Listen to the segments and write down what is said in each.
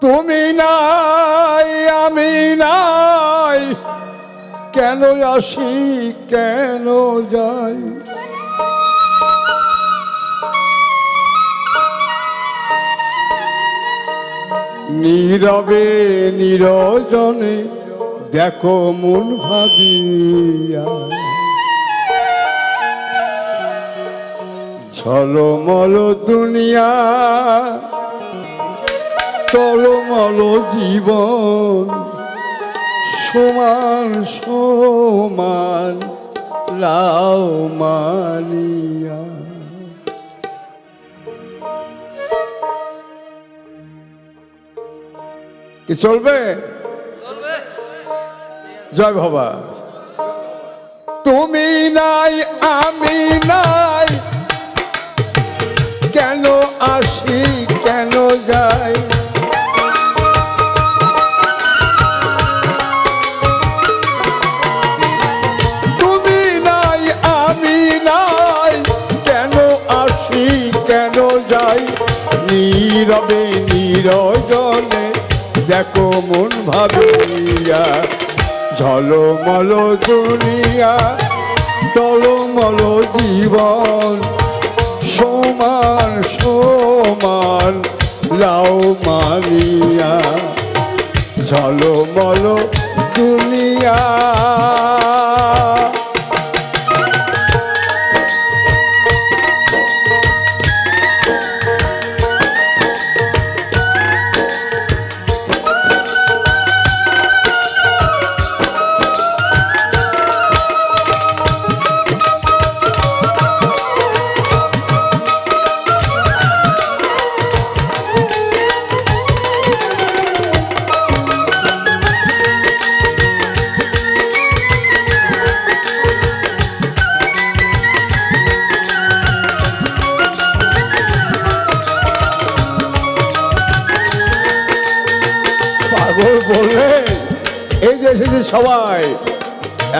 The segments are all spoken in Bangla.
তুমি নাই, আমি নাই। কেন আসি, কেন যাই? নীরবে, নিরজনে দেখো মন ভাবিয়া ঝলমল দুনিয়া টলমল জীবন সমান সমান লাও মানিয়া। কি চলবে। জয় বাবা। তুমি নাই আমি নাই আসি কেন যাই? নীরবে নীরজনে দেখো মন ভাবিয়া, ঝলমল দুনিয়া, টলমল জীবন, সমান সমান, লাও মানিয়া, ঝলমল দুনিয়া। সবাই।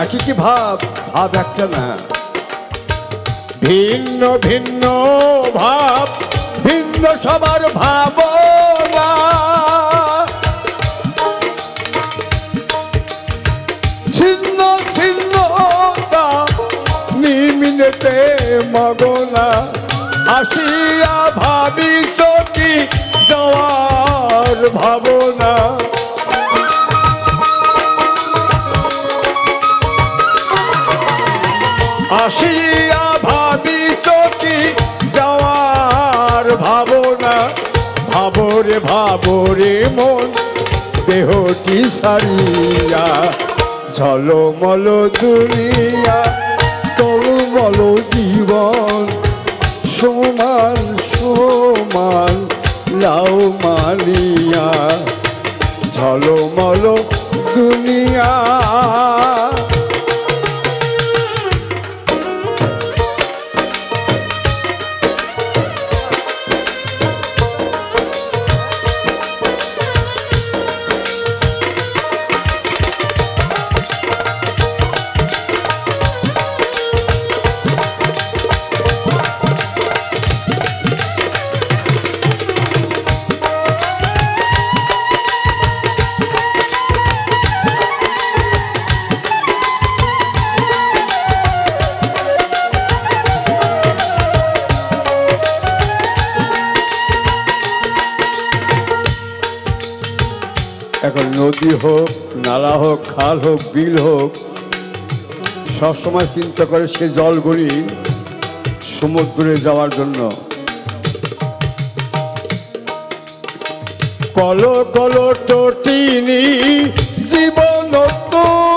একই কি ভাব? ভাব একটা না। ভিন্ন ভিন্ন ভাব, ভিন্ন সবার ভাবনা। ছিন্ন, ছিন্নতা নিমিনেতে মগনা। আসিয়া ভাবি কি যাওয়ার ভাবনা? ভাবনা ভাবরে ভাবরে মন দেহটি সারিয়া ঝলমল দুনিয়া তলমল জীবন, সমান সমান, লাও মানিয়া, ঝলমল দুনিয়া। নদী হোক, নালা হোক, খাল হোক, বিল হোক, সবসময় চিন্তা করে সে জলগুলি সমুদ্রে যাওয়ার জন্য। কল কল তিনি জীবন তোমার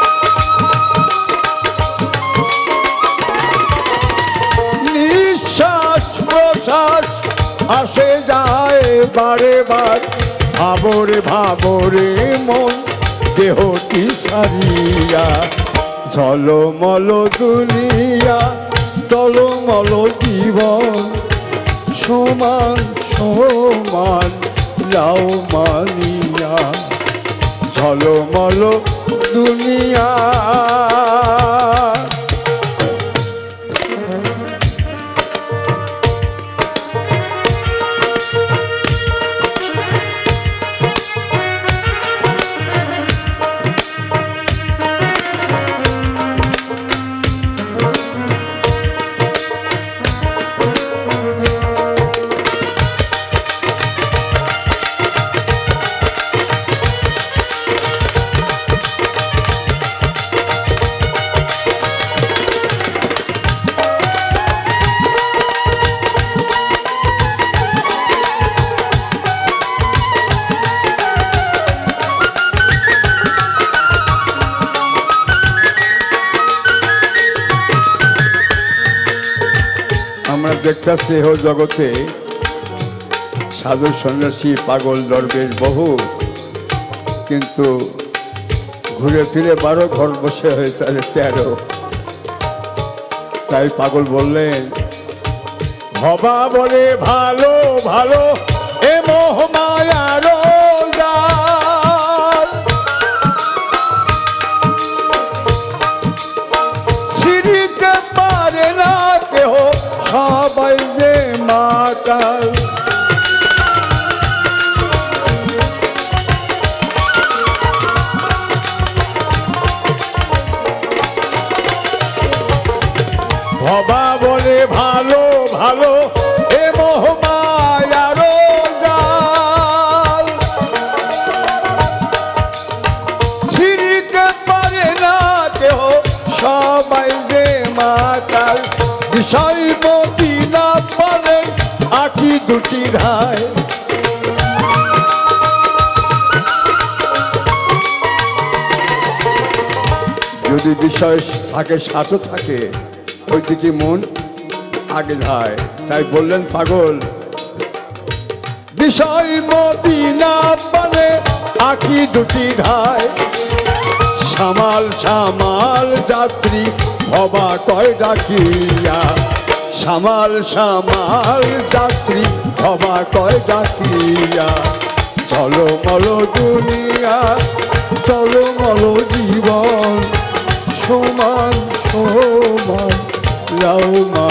বারে বার, ভাবরে ভাবরে মন, দেহটি সারিয়া, ঝলমল দুনিয়া টলমল জীবন। সমান সমান, লাও মানিয়া, ঝলমল দুনিয়া আমরা স্নেহ জগতে সাধু সন্ন্যাসী পাগল দরবেশ বহু, কিন্তু ঘুরে ফিরে বারো ঘর বসে হয়ে তাদের তেরো। তাই পাগল বললেন, ভবা বলে ভালো ভালো, এ মোহমায়ার ভবা বলে ভালো ভালো, এ মোহমায়ার জাল। ছিড়িতে পারে না কেহ, সবাই যে মাতাল। বিষয় মতি না পারে আখি দুটি ঢায় যদি বিষয় থাকে সাথে থাকে ওই দিকে মন আগে যায়। তাই বললেন, পাগল। বিষয় মতি না পারে আখি দুটি ঢায় সামাল সামাল যাত্রী, ভবা কয় ডাকিয়া। সামাল সামাল যাত্রী, ভবা কয় ডাকিয়া। চলো মলো দুনিয়া, চলো মলো জীবন, সমান লাউ